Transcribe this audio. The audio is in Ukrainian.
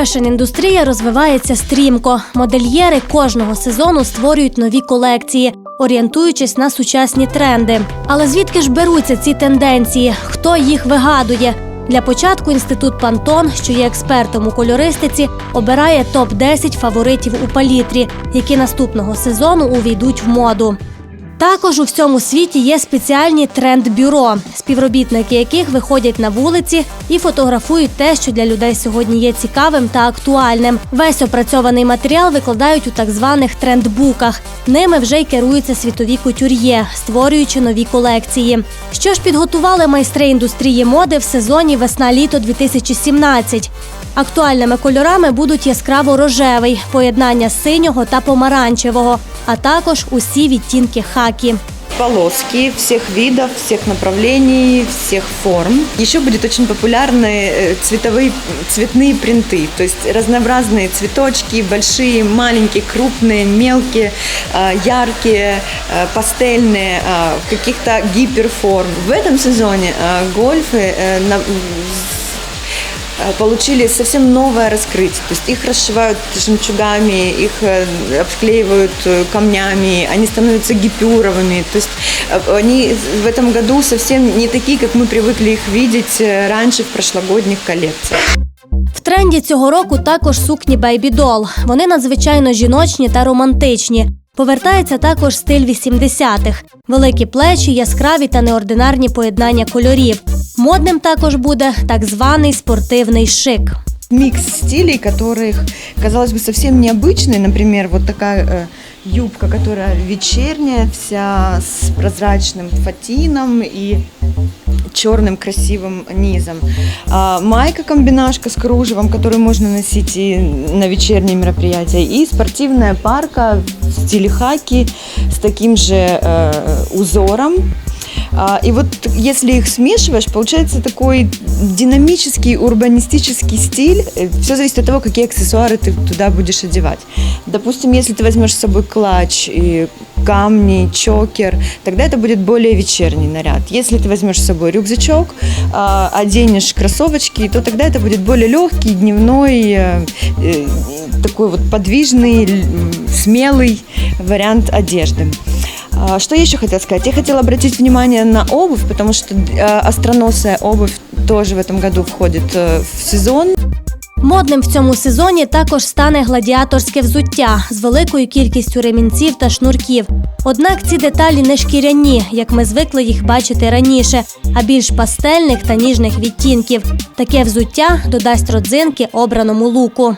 Фешн-індустрія розвивається стрімко. Модельєри кожного сезону створюють нові колекції, орієнтуючись на сучасні тренди. Але звідки ж беруться ці тенденції? Хто їх вигадує? Для початку інститут Пантон, що є експертом у кольористиці, обирає топ 10 фаворитів у палітрі, які наступного сезону увійдуть в моду. Також у всьому світі є спеціальні тренд-бюро, співробітники яких виходять на вулиці і фотографують те, що для людей сьогодні є цікавим та актуальним. Весь опрацьований матеріал викладають у так званих трендбуках. Ними вже й керуються світові кутюр'є, створюючи нові колекції. Що ж підготували майстри індустрії моди в сезоні весна-літо 2017? Актуальними кольорами будуть яскраво рожевий, поєднання синього та помаранчевого, а також усі відтінки хакі. полоски всех видов, всех направлений, всех форм. Еще будет очень популярны э, цветовые, цветные принты, то есть разнообразные цветочки, большие, маленькие, крупные, мелкие, э, яркие, э, пастельные, э, каких-то гиперформ. В этом сезоне э, гольфы э, на- э, получили совсем новое раскрытие. То есть их расшивают жемчугами, их э, обклеивают э, камнями, они становятся гипюровыми. То есть э, они в этом году совсем не такие, как мы привыкли их видеть э, раньше в прошлогодних коллекциях. В тренді цього року також сукні Baby Doll. Вони надзвичайно жіночні та романтичні. Повертається також стиль 80-х. великі плечі, яскраві та неординарні поєднання кольорів. Модним також буде так званий спортивний шик. Микс стилей, которых, казалось бы, совсем необычный. Например, вот такая э, юбка, которая вечерняя, вся с прозрачным фатином и черным красивым низом. А, майка-комбинашка с кружевом, которую можно носить и на вечерние мероприятия. И спортивная парка в стиле хаки с таким же э, узором. А, И вот если их смешиваешь, получается такой динамический урбанистический стиль. Все зависит от того, какие аксессуары ты туда будешь одевать. Допустим, если ты возьмешь с собой клатч и камни, чокер, тогда это будет более вечерний наряд. Если ты возьмешь с собой рюкзачок, а, оденешь кроссовочки, то тогда это будет более легкий, дневной, э, э, такой вот подвижный, смелый вариант одежды. А, Что я еще хотела сказать? Я хотела обратить внимание на обувь, потому что э, остроносая обувь тоже в этом году входит э, в сезон. Модним в цьому сезоні також стане гладіаторське взуття з великою кількістю ремінців та шнурків. Однак ці деталі не шкіряні, як ми звикли їх бачити раніше, а більш пастельних та ніжних відтінків. Таке взуття додасть родзинки обраному луку.